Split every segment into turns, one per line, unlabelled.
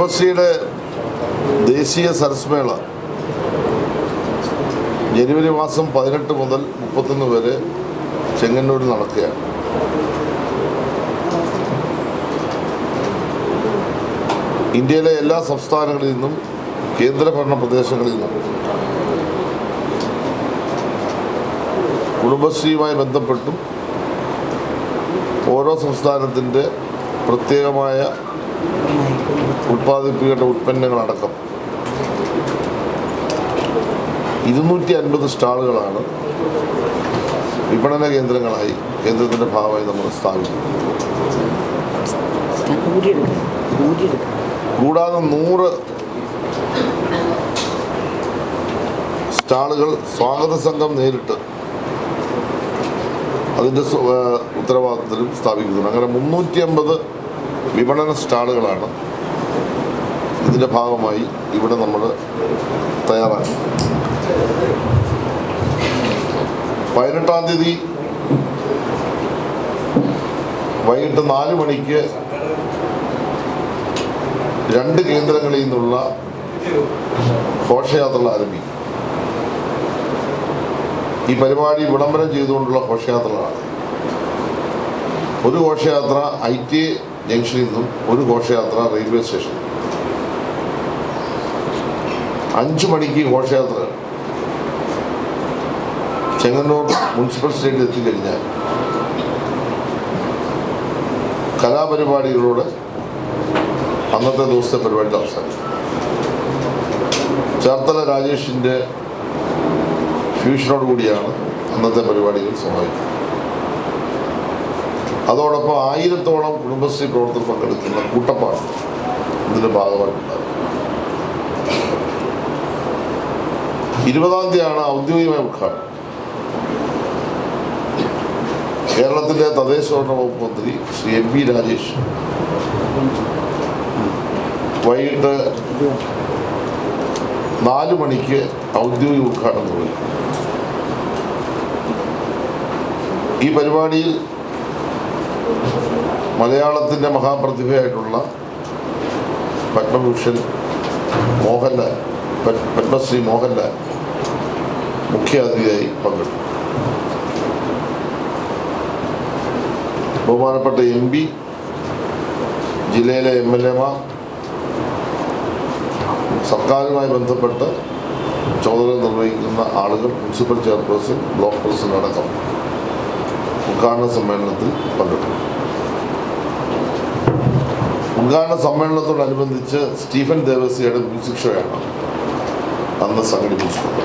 കുടുംബശ്രീയുടെ ദേശീയ സരസ്മേള ജനുവരി മാസം പതിനെട്ട് മുതൽ മുപ്പത്തൊന്ന് വരെ ചെങ്ങന്നൂരിൽ നടക്കുകയാണ്. ഇന്ത്യയിലെ എല്ലാ സംസ്ഥാനങ്ങളിൽ നിന്നും കേന്ദ്രഭരണ പ്രദേശങ്ങളിൽ നിന്നും കുടുംബശ്രീയുമായി ബന്ധപ്പെട്ടും ഓരോ സംസ്ഥാനത്തിന്റെ പ്രത്യേകമായ ഉൽപ്പാദിപ്പിക്കേണ്ട ഉൽപ്പന്നങ്ങളടക്കം ഇരുന്നൂറ്റി അൻപത് സ്റ്റാളുകളാണ് വിപണന കേന്ദ്രങ്ങളായി കേന്ദ്രത്തിന്റെ ഭാഗമായി നമ്മൾ
ഊരിയെടുക്കണം
കൂടാതെ നൂറ് സ്റ്റാളുകൾ സ്വാഗത സംഘം നേരിട്ട് അതിന്റെ ഉത്തരവാദിത്തത്തിലും സ്ഥാപിക്കുന്നുണ്ട്. അങ്ങനെ മുന്നൂറ്റി അമ്പത് വിപണന സ്റ്റാളുകളാണ്. ഇതിന്റെ ഭാഗമായി ഇവിടെ നമ്മൾ തയ്യാറാക്കി. പതിനെട്ടാം തീയതി വൈകിട്ട് നാല് മണിക്ക് രണ്ട് കേന്ദ്രങ്ങളിൽ നിന്നുള്ള ഘോഷയാത്രകൾ ആരംഭിക്കും. ഈ പരിപാടി വിളംബരം ചെയ്തുകൊണ്ടുള്ള ഘോഷയാത്രകളാണ്. ഒരു ഘോഷയാത്ര ഐ ടി ജംഗ്ഷനിൽ നിന്നും ഒരു ഘോഷയാത്ര റെയിൽവേ സ്റ്റേഷൻ. അഞ്ചു മണിക്ക് ഘോഷയാത്ര. ചെങ്ങന്നൂർ മുനിസിപ്പൽ സ്റ്റേഡിയം എത്തിക്കഴിഞ്ഞാൽ കലാപരിപാടികളോട് അന്നത്തെ ദിവസത്തെ പരിപാടിയുടെ അവസാനം. ചേർത്തല രാജേഷിന്റെ ഫ്യൂഷനോടുകൂടിയാണ് അന്നത്തെ പരിപാടികൾ സമാപിക്കുന്നത് അതോടൊപ്പം ആയിരത്തോളം കുടുംബശ്രീ പ്രവർത്തകർ പങ്കെടുക്കുന്ന കൂട്ടപ്പാട് ഇതിന്റെ ഭാഗമായിട്ടുണ്ടാകും ഇരുപതാം തീയതിയാണ് ഔദ്യോഗികമായ ഉദ്ഘാടനം. കേരളത്തിന്റെ തദ്ദേശഭരണ വകുപ്പ് മന്ത്രി ശ്രീ എം വി രാജേഷ്. വൈകിട്ട് നാല് മണിക്ക് ഔദ്യോഗിക ഉദ്ഘാടനം നിർവഹിക്കും. ഈ പരിപാടിയിൽ മലയാളത്തിന്റെ മഹാപ്രതിഭയായിട്ടുള്ള പത്മഭൂഷൺ മോഹൻലാൽ പത്മശ്രീ മോഹൻലാൽ മുഖ്യാതിഥിയായി പങ്കെടുത്തു. ബഹുമാനപ്പെട്ട എം പി ജില്ലയിലെ എം എൽ എമാർ സർക്കാരുമായി ബന്ധപ്പെട്ട് ചുമതല നിർവഹിക്കുന്ന ആളുകൾ മുനിസിപ്പൽ ചെയർപേഴ്സൺ ബ്ലോക്ക് പ്രസിഡന്റ് അടക്കം. ഉദ്ഘാടന സമ്മേളനത്തിൽ പങ്കെടുക്കും. ഉദ്ഘാടന സമ്മേളനത്തോടനുബന്ധിച്ച് സ്റ്റീഫൻ ദേവസ്യയുടെ മ്യൂസിക് ഷോയാണ് അന്ന് സംഘടിപ്പിച്ചിട്ടുള്ളത്.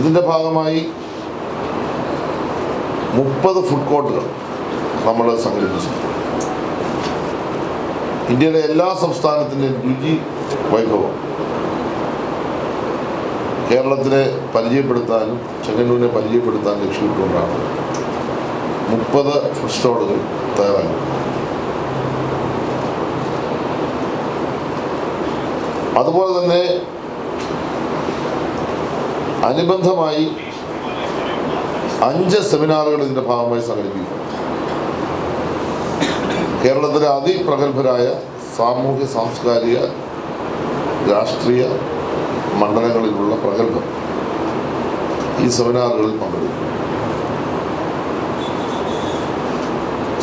ഇതിന്റെ ഭാഗമായി മുപ്പത് ഫുഡ് കോർട്ടുകൾ നമ്മൾ സംഘടിപ്പിച്ചിട്ടുണ്ട്. ഇന്ത്യയിലെ എല്ലാ സംസ്ഥാനത്തിന്റെയും രുചി വൈഭവം കേരളത്തിനെ പരിചയപ്പെടുത്താനും ചെങ്ങന്നൂരിനെ പരിചയപ്പെടുത്താനും ലക്ഷ്യമിട്ടുകൊണ്ടാണ് മുപ്പത് ഫുഡ് സ്റ്റോളുകൾ തയ്യാറാക്കി അതുപോലെ തന്നെ അനുബന്ധമായി അഞ്ച് സെമിനാറുകൾ ഇതിന്റെ ഭാഗമായി സംഘടിപ്പിക്കും കേരളത്തിലെ അതിപ്രഗത്ഭരായ സാമൂഹ്യ സാംസ്കാരിക രാഷ്ട്രീയ മണ്ഡലങ്ങളിലുള്ള പ്രഗത്ഭർ ഈ സെമിനാറുകളിൽ പങ്കെടുക്കും.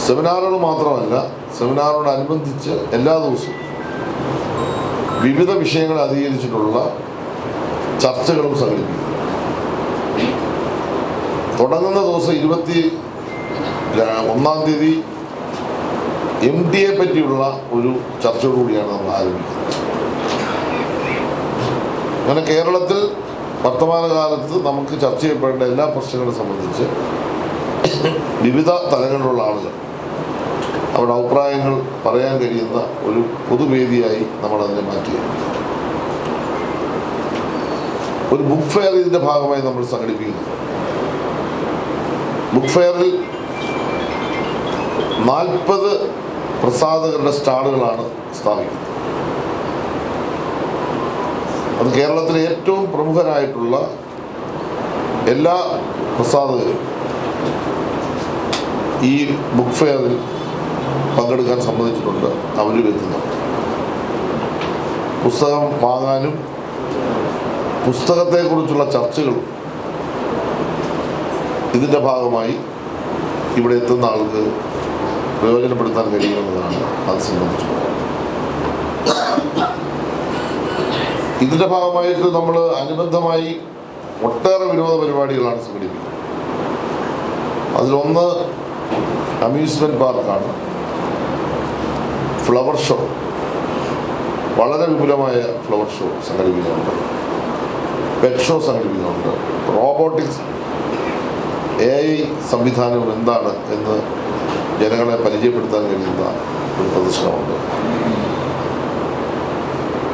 സെമിനാറുകൾ മാത്രമല്ല സെമിനാറിനോടനുബന്ധിച്ച് എല്ലാ ദിവസവും വിവിധ വിഷയങ്ങൾ അധികരിച്ചിട്ടുള്ള ചർച്ചകളും സംഘടിപ്പിക്കും. തുടങ്ങുന്ന ദിവസം ഇരുപത്തി ഒന്നാം തീയതി എം ഡിയെ പറ്റിയുള്ള ഒരു ചർച്ചയോടുകൂടിയാണ് നമ്മൾ ആരംഭിക്കുന്നത്. അങ്ങനെ കേരളത്തിൽ വർത്തമാനകാലത്ത് നമുക്ക് ചർച്ച ചെയ്യപ്പെടേണ്ട എല്ലാ പ്രശ്നങ്ങളെ സംബന്ധിച്ച് വിവിധ തലങ്ങളിലുള്ള ആളുകൾ അവരുടെ അഭിപ്രായങ്ങൾ പറയാൻ കഴിയുന്ന ഒരു പൊതുവേദിയായി നമ്മളതിനെ മാറ്റി ഒരു ബുക്ക് ഫെയർ ഇതിന്റെ ഭാഗമായി നമ്മൾ സംഘടിപ്പിക്കുന്നു. ബുക്ക് ഫെയറിൽ നാൽപ്പത് പ്രസാധകരുടെ സ്റ്റാളുകളാണ് സ്ഥാപിക്കുന്നത്. അത് കേരളത്തിലെ ഏറ്റവും പ്രമുഖരായിട്ടുള്ള എല്ലാ പ്രസാദകരും ഈ ബുക്ക് ഫെയറിൽ പങ്കെടുക്കാൻ സമ്മതിച്ചിട്ടുണ്ട് അവരും എത്തുന്നുണ്ട് പുസ്തകം വാങ്ങാനും പുസ്തകത്തെക്കുറിച്ചുള്ള ചർച്ചകളും ഇതിന്റെ ഭാഗമായി ഇവിടെ എത്തുന്ന ആൾക്ക് പ്രയോജനപ്പെടുത്താൻ കഴിയുമെന്നതാണ് അത് സംബന്ധിച്ചുള്ളത്. ഇതിന്റെ ഭാഗമായിട്ട് നമ്മൾ അനുബന്ധമായി ഒട്ടേറെ വിനോദ പരിപാടികളാണ് സംഘടിപ്പിക്കുന്നത്. അതിലൊന്ന് അമ്യൂസ്മെന്റ് പാർക്കാണ് ഫ്ലവർ ഷോ വളരെ വിപുലമായ ഫ്ലവർ ഷോ സംഘടിപ്പിക്കുന്നുണ്ട്. പെറ്റ് ഷോ സംഘടിപ്പിക്കുന്നുണ്ട്. റോബോട്ടിക്സ് എ ഐ സംവിധാനം എന്താണ് എന്ന് ജനങ്ങളെ പരിചയപ്പെടുത്താൻ കഴിയുന്ന ഒരു പ്രദർശനമുണ്ട്.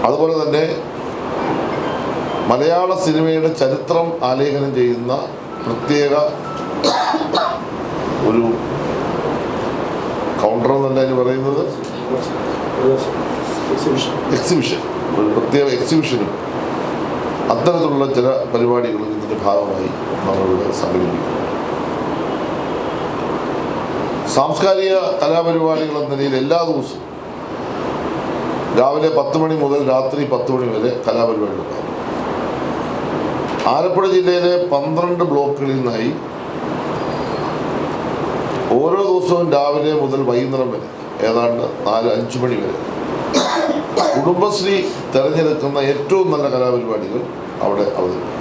അതുപോലെ തന്നെ മലയാള സിനിമയുടെ ചരിത്രം ആലേഖനം ചെയ്യുന്ന പ്രത്യേക ഒരു കൗണ്ടർ എന്നല്ല അതിന് പറയുന്നത്. എക്സിബിഷൻ ഒരു പ്രത്യേക എക്സിബിഷനും അത്തരത്തിലുള്ള ചില പരിപാടികളും ഇതിന്റെ ഭാഗമായി നമ്മളിവിടെ സംഘടിപ്പിക്കും സാംസ്കാരിക കലാപരിപാടികൾ എന്ന നിലയിൽ എല്ലാ ദിവസവും രാവിലെ പത്ത് മണി മുതൽ രാത്രി പത്ത് മണി വരെ കലാപരിപാടി ഉണ്ടാകും ആലപ്പുഴ ജില്ലയിലെ പന്ത്രണ്ട് ബ്ലോക്കുകളിൽ നിന്നായി ഓരോ ദിവസവും രാവിലെ മുതൽ വൈകുന്നേരം വരെ ഏതാണ്ട് നാല് അഞ്ച് മണി വരെ കുടുംബശ്രീ തിരഞ്ഞെടുക്കുന്ന ഏറ്റവും നല്ല കലാപരിപാടികൾ അവിടെ അവതരിപ്പിക്കും.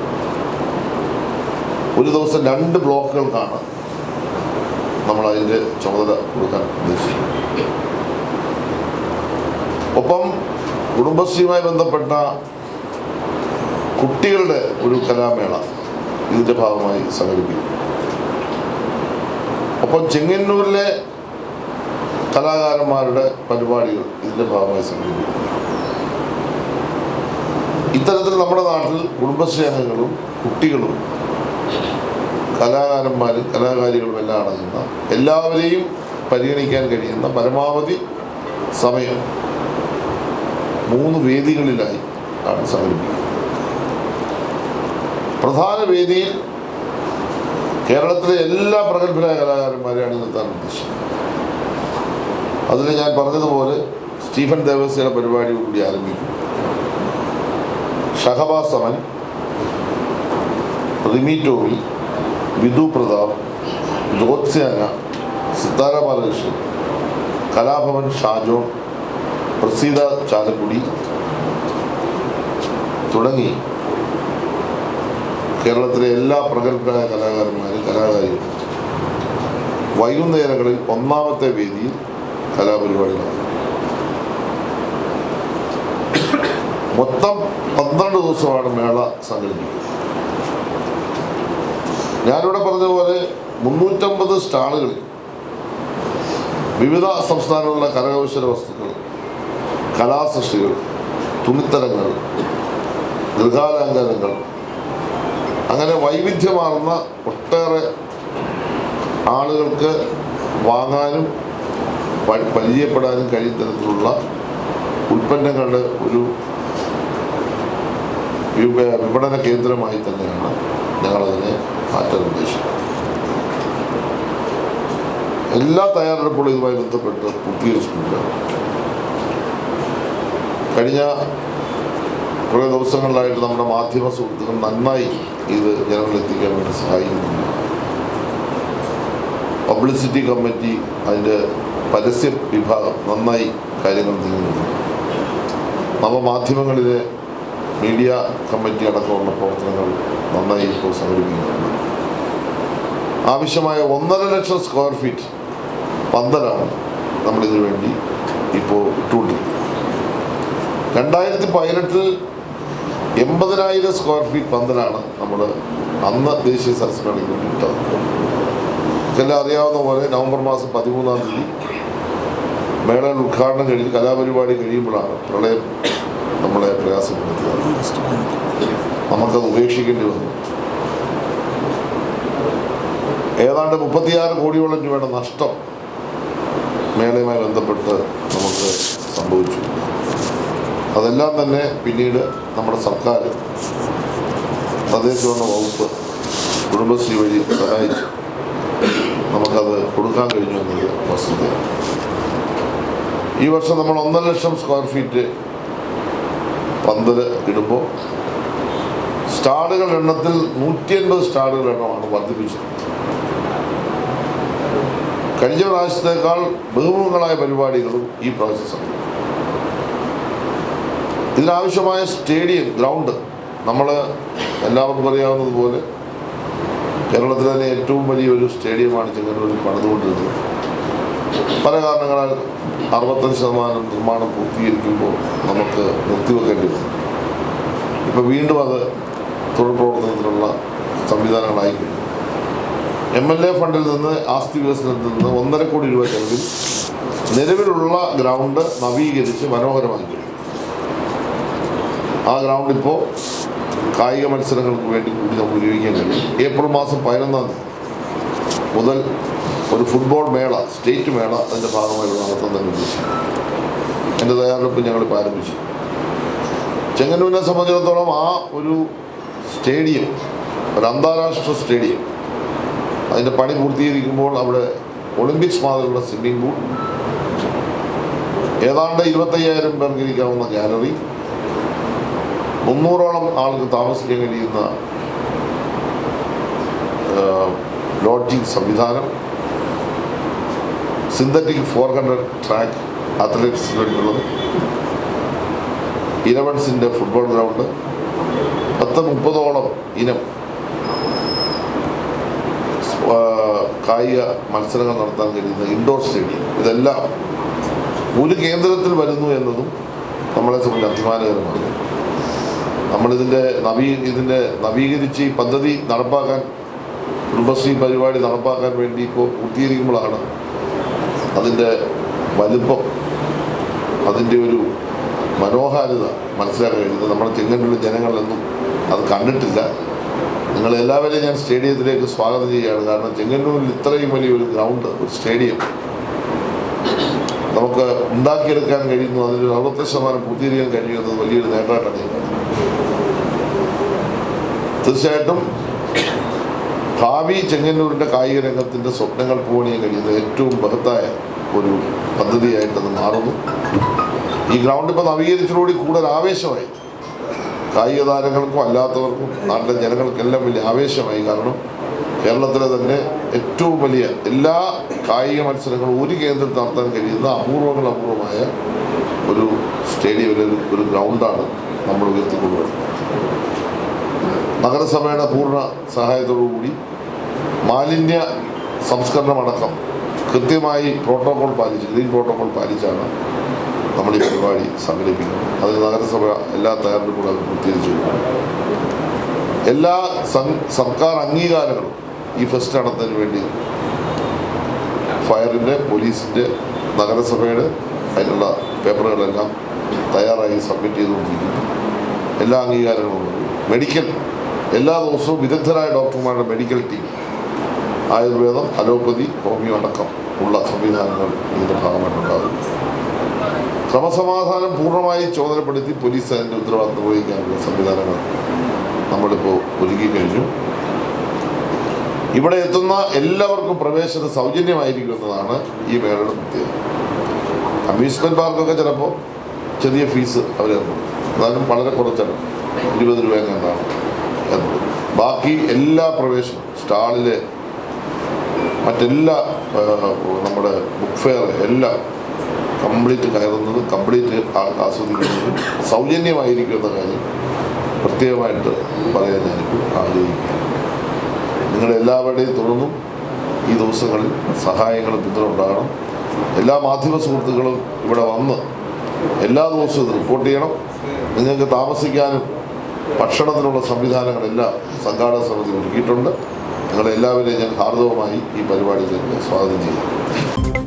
ഒരു ദിവസം രണ്ട് ബ്ലോക്കുകൾക്കാണ് നമ്മൾ അതിന്റെ ചുമതല കൊടുക്കാൻ ഉദ്ദേശിക്കുന്നത് ഒപ്പം കുടുംബശ്രീയുമായി ബന്ധപ്പെട്ട കുട്ടികളുടെ ഒരു കലാമേള ഇതിന്റെ ഭാഗമായി സംഘടിപ്പിക്കും. ഒപ്പം ചെങ്ങന്നൂരിലെ കലാകാരന്മാരുടെ പരിപാടികൾ ഇതിന്റെ ഭാഗമായി സംഘടിപ്പിക്കും ഇത്തരത്തിൽ നമ്മുടെ നാട്ടിൽ കുടുംബശ്രീ അംഗങ്ങളും കുട്ടികളും കലാകാരന്മാരും കലാകാരികളും എല്ലാം അടങ്ങുന്ന എല്ലാവരെയും പരിഗണിക്കാൻ കഴിയുന്ന പരമാവധി സമയം മൂന്ന് വേദികളിലായി ആണ് സംഘടിപ്പിക്കുന്നത്. പ്രധാന വേദിയിൽ കേരളത്തിലെ എല്ലാ പ്രഗത്ഭരായ കലാകാരന്മാരെയാണ് നിർത്താൻ ഉദ്ദേശിക്കുന്നത് അതിൽ ഞാൻ പറഞ്ഞതുപോലെ സ്റ്റീഫൻ ദേവസ്യയുടെ പരിപാടി കൂടി ആരംഭിക്കും. ഷഹബാസ് സമൻ റിമി ടോമി വിധു പ്രതാപ് ജ്യോത്സ്യാന സിത്താര ബാലകൃഷ്ണൻ കലാഭവൻ ഷാജോൺ പ്രസീത ചാലക്കുടി തുടങ്ങി കേരളത്തിലെ എല്ലാ പ്രഗത്ഭരായ കലാകാരന്മാരും കലാകാരികളും വൈകുന്നേരങ്ങളിൽ ഒന്നാമത്തെ വേദിയിൽ കലാപരിപാടികളാണ്. മൊത്തം പന്ത്രണ്ട് ദിവസമാണ് മേള സംഘടിപ്പിക്കുന്നത്. ഞാനിവിടെ പറഞ്ഞതുപോലെ മുന്നൂറ്റമ്പത് സ്റ്റാളുകളിൽ വിവിധ സംസ്ഥാനങ്ങളിലെ കരകൗശല വസ്തുക്കൾ കലാസൃഷ്ടികൾ തുണിത്തരങ്ങൾ ഗൃഹാലങ്കാരങ്ങൾ അങ്ങനെ വൈവിധ്യമാർന്ന ഒട്ടേറെ ആളുകൾക്ക് വാങ്ങാനും പരിചയപ്പെടാനും കഴിയുന്ന തരത്തിലുള്ള ഉൽപ്പന്നങ്ങളുടെ ഒരു വിപണന കേന്ദ്രമായി തന്നെയാണ് ഞങ്ങളതിനെ മാറ്റാൻ ഉദ്ദേശിക്കുന്നത്. എല്ലാ തയ്യാറെടുപ്പുകളും ഇതുമായി ബന്ധപ്പെട്ട് പൂർത്തീകരിച്ചിട്ടുണ്ട്. കഴിഞ്ഞ കുറേ ദിവസങ്ങളിലായിട്ട് നമ്മുടെ മാധ്യമ സുഹൃത്തുക്കൾ നന്നായി ഇത് ജനങ്ങളിലെത്തിക്കാൻ വേണ്ടി സഹായിക്കുന്നുണ്ട്. പബ്ലിസിറ്റി കമ്മിറ്റി അതിന്റെ പരസ്യ വിഭാഗം നന്നായി കാര്യങ്ങൾ നീങ്ങുന്നുണ്ട്. നവമാധ്യമങ്ങളിലെ മീഡിയ കമ്മിറ്റി അടക്കമുള്ള പ്രവർത്തനങ്ങൾ നന്നായി ഇപ്പോൾ സംഘടിപ്പിക്കുന്നുണ്ട്. ആവശ്യമായ ഒന്നര ലക്ഷം സ്ക്വയർ ഫീറ്റ് പന്തലാണ് നമ്മളിതിനു വേണ്ടി ഇപ്പോൾ ഇട്ടുകൊണ്ടിരിക്കുന്നത്. രണ്ടായിരത്തി പതിനെട്ടിൽ എൺപതിനായിരം സ്ക്വയർ ഫീറ്റ് പന്തലാണ് നമ്മൾ അന്ന് ദേശീയ സരസ് മേളയ്ക്ക് വേണ്ടി അറിയാവുന്ന പോലെ നവംബർ മാസം പതിമൂന്നാം തീയതി മേളയുടെ ഉദ്ഘാടനം കഴിഞ്ഞ് കലാപരിപാടി കഴിയുമ്പോഴാണ് പ്രളയം നമ്മളെ പ്രയാസപ്പെടുത്തിയത്. നമുക്കത് ഉപേക്ഷിക്കേണ്ടി വന്നു. ഏതാണ്ട് മുപ്പത്തിയാറ് കോടിയോളം രൂപയുടെ നഷ്ടം മേളയുമായി ബന്ധപ്പെട്ട് നമുക്ക് സംഭവിച്ചു. അതെല്ലാം തന്നെ പിന്നീട് നമ്മുടെ സർക്കാർ തദ്ദേശഭരണ വകുപ്പ് കുടുംബശ്രീ വഴി സഹായിച്ചു നമുക്കത് കൊടുക്കാൻ കഴിഞ്ഞു എന്നത് വസ്തുതയാണ് ഈ വർഷം നമ്മൾ ഒന്നര ലക്ഷം സ്ക്വയർ ഫീറ്റ് പന്തൽ ഇടുമ്പോൾ സ്റ്റാളുകളുടെ എണ്ണത്തിൽ നൂറ്റി അൻപത് സ്റ്റാളുകളുടെ എണ്ണമാണ് വർദ്ധിപ്പിച്ചത്. കഴിഞ്ഞ പ്രാവശ്യത്തേക്കാൾ ബഹുമുഖങ്ങളായ പരിപാടികളും ഈ പ്രാവശ്യം ഇതിനാവശ്യമായ സ്റ്റേഡിയം ഗ്രൗണ്ട് നമ്മൾ എല്ലാവർക്കും അറിയാവുന്നതുപോലെ കേരളത്തിലെ തന്നെ ഏറ്റവും വലിയൊരു സ്റ്റേഡിയമാണ് ചെങ്ങന്നൂരിൽ പണിതുകൊണ്ടിരുന്നത്. പല കാരണങ്ങളാൽ അറുപത്തഞ്ച് ശതമാനം നിർമ്മാണം പൂർത്തീകരിക്കുമ്പോൾ നമുക്ക് നിർത്തിവെക്കേണ്ടി വന്നു. ഇപ്പോൾ വീണ്ടും അത് തുടർ പ്രവർത്തനത്തിനുള്ള സംവിധാനങ്ങളായി കഴിഞ്ഞു എം എൽ എ ഫണ്ടിൽ നിന്ന് ആസ്തി വികസനത്തിൽ നിന്ന് ഒന്നര കോടി രൂപ ചെലവിൽ നിലവിലുള്ള ഗ്രൗണ്ട് നവീകരിച്ച് മനോഹരമാക്കി ആ ഗ്രൗണ്ട് ഇപ്പോൾ കായിക മത്സരങ്ങൾക്ക് വേണ്ടി കൂടി നമുക്ക് ഉപയോഗിക്കാൻ കഴിയും. ഏപ്രിൽ മാസം പതിനൊന്നാം തീയതി മുതൽ ഒരു ഫുട്ബോൾ മേള സ്റ്റേറ്റ് മേള അതിന്റെ ഭാഗമായി ഇവിടെ നടത്താൻ തന്നെ ഉദ്ദേശിക്കുന്നു. എന്റെ തയ്യാറെടുപ്പ് ഞങ്ങളിപ്പോൾ ആരംഭിച്ചു. ചെങ്ങന്നൂരിനെ സംബന്ധിച്ചിടത്തോളം ആ ഒരു സ്റ്റേഡിയം ഒരു അന്താരാഷ്ട്ര സ്റ്റേഡിയം അതിന്റെ പണി പൂർത്തീകരിക്കുമ്പോൾ അവിടെ ഒളിമ്പിക്സ് മാതിരിയുള്ള സ്വിമ്മിംഗ് പൂൾ ഏതാണ്ട് ഇരുപത്തയ്യായിരം പേർക്ക് ഇരിക്കാവുന്ന ഗാലറി മുന്നൂറോളം ആൾക്ക് താമസിക്കാൻ കഴിയുന്ന ലോഡ്ജിങ് സംവിധാനം സിന്തറ്റിക് ഫോർ ഹൺഡ്രഡ് ട്രാക്ക് അത്ലറ്റിക്സിന് വേണ്ടിയുള്ളത് ഇലവൻസിന്റെ ഫുട്ബോൾ ഗ്രൗണ്ട് പത്ത് മുപ്പതോളം ഇനം കായിക മത്സരങ്ങൾ നടത്താൻ കഴിയുന്ന ഇൻഡോർ സ്റ്റേഡിയം. ഇതെല്ലാം ഒരു കേന്ദ്രത്തിൽ വരുന്നു എന്നതും നമ്മളെ സംബന്ധിച്ച് അഭിമാനകരമാണ്. നമ്മളിതിന്റെ നവീ ഇതിന്റെ നവീകരിച്ച് ഈ പദ്ധതി നടപ്പാക്കാൻ കുടുംബശ്രീ പരിപാടി നടപ്പാക്കാൻ വേണ്ടി ഇപ്പോൾ പൂർത്തീകരിക്കുമ്പോഴാണ് അതിന്റെ വലുപ്പം അതിന്റെ ഒരു മനോഹാരിത മനസ്സിലാക്കാൻ കഴിയുന്നത്. നമ്മുടെ ചെങ്ങന്നൂരിലെ ജനങ്ങളിലൊന്നും അത് കണ്ടിട്ടില്ല. നിങ്ങളെല്ലാവരെയും ഞാൻ സ്റ്റേഡിയത്തിലേക്ക് സ്വാഗതം ചെയ്യുകയാണ്. കാരണം ചെങ്ങന്നൂരിൽ ഇത്രയും വലിയൊരു ഗ്രൗണ്ട് ഒരു സ്റ്റേഡിയം നമുക്ക് ഉണ്ടാക്കിയെടുക്കാൻ കഴിയുന്നു. അതിൽ അറുപത്തി ശതമാനം പൂർത്തീകരിക്കാൻ കഴിയുന്നത് വലിയൊരു നേട്ടമായിട്ടാണ് ഞാൻ. തീർച്ചയായിട്ടും ഭാവി ചെങ്ങന്നൂരിന്റെ കായിക രംഗത്തിന്റെ സ്വപ്നങ്ങൾ പൂവണിയാൻ കഴിയുന്ന ഏറ്റവും ബൃഹത്തായ ഒരു പദ്ധതിയായിട്ടത് മാറുന്നു. ഈ ഗ്രൗണ്ട് ഇപ്പോൾ നവീകരിച്ചതോടുകൂടി കൂടുതൽ ആവേശമായി. കായിക താരങ്ങൾക്കും അല്ലാത്തവർക്കും നാട്ടിലെ ജനങ്ങൾക്കെല്ലാം വലിയ ആവേശമായി. കാരണം കേരളത്തിലെ തന്നെ ഏറ്റവും വലിയ എല്ലാ കായിക മത്സരങ്ങളും ഒരു കേന്ദ്രത്തിൽ നടത്താൻ കഴിയുന്ന അപൂർവങ്ങൾ അപൂർവമായ ഒരു സ്റ്റേഡിയം ഒരു ഗ്രൗണ്ടാണ് നമ്മൾ ഉയർത്തിക്കൊണ്ടുവരുന്നത്. നഗരസഭയുടെ പൂർണ സഹായത്തോടുകൂടി മാലിന്യ സംസ്കരണമടക്കം കൃത്യമായി പ്രോട്ടോകോൾ പാലിച്ച് ഗ്രീൻ പ്രോട്ടോകോൾ പാലിച്ചാണ് നമ്മൾ ഈ പരിപാടി സംഘടിപ്പിക്കുന്നത്. അത് നഗരസഭ എല്ലാ തയ്യാറെടുപ്പുകളും പൂർത്തീകരിച്ചു എല്ലാ സർക്കാർ അംഗീകാരങ്ങളും ഈ ഫെസ്റ്റ് നടത്തുന്നതിന് വേണ്ടി ഫയറിന്റെ പോലീസിന്റെ നഗരസഭയുടെ അതിനുള്ള പേപ്പറുകളെല്ലാം തയ്യാറായി സബ്മിറ്റ് ചെയ്തുകൊണ്ടിരിക്കുന്നു. എല്ലാ അംഗീകാരങ്ങളും മെഡിക്കൽ എല്ലാ ദിവസവും വിദഗ്ധരായ ഡോക്ടർമാരുടെ മെഡിക്കൽ ടീം ആയുർവേദം അലോപ്പതി ഹോമിയോ അടക്കം ഉള്ള സംവിധാനങ്ങൾ ഇതിന്റെ ഭാഗമായിട്ടുണ്ടാകും. ക്രമസമാധാനം പൂർണമായി ചുമതലപ്പെടുത്തി പോലീസ് അതിന്റെ ഉത്തരവാദിത്വം നിർവഹിക്കാനുള്ള സംവിധാനങ്ങൾ നമ്മളിപ്പോൾ ഒരുക്കി കഴിഞ്ഞു. ഇവിടെ എത്തുന്ന എല്ലാവർക്കും പ്രവേശനം സൗജന്യമായിരിക്കും എന്നതാണ് ഈ മേളയുടെ പ്രത്യേകത. അമ്യൂസ്മെന്റ് പാർക്കൊക്കെ ചിലപ്പോൾ ചെറിയ ഫീസ് അവർ എന്നാലും വളരെ കുറച്ചാണ് ഇരുപത് രൂപ എന്നത് ബാക്കി എല്ലാ പ്രവേശനവും സ്റ്റാളിലെ മറ്റെല്ലാ നമ്മുടെ ബുക്ക് ഫെയർ എല്ലാം കംപ്ലീറ്റ് കയറുന്നത് കംപ്ലീറ്റ് ആസ്വദിക്കുന്നത് സൗജന്യമായിരിക്കുന്ന കാര്യം പ്രത്യേകമായിട്ട് പറയാൻ ഞാനിപ്പോൾ ആഗ്രഹിക്കുക നിങ്ങളെല്ലാവരുടെയും തുടർന്നും ഈ ദിവസങ്ങളിൽ സഹായങ്ങളും പിന്തുണ ഉണ്ടാകണം. എല്ലാ മാധ്യമ സുഹൃത്തുക്കളും ഇവിടെ വന്ന് എല്ലാ ദിവസവും റിപ്പോർട്ട് ചെയ്യണം. നിങ്ങൾക്ക് താമസിക്കാനും ഭക്ഷണത്തിനുള്ള സംവിധാനങ്ങളെല്ലാം സംഘാടക സമിതി ഒരുക്കിയിട്ടുണ്ട്. നിങ്ങളെല്ലാവരെയും ഞാൻ ഹാർദവമായി ഈ പരിപാടിയിലേക്ക് സ്വാഗതം ചെയ്യുന്നു.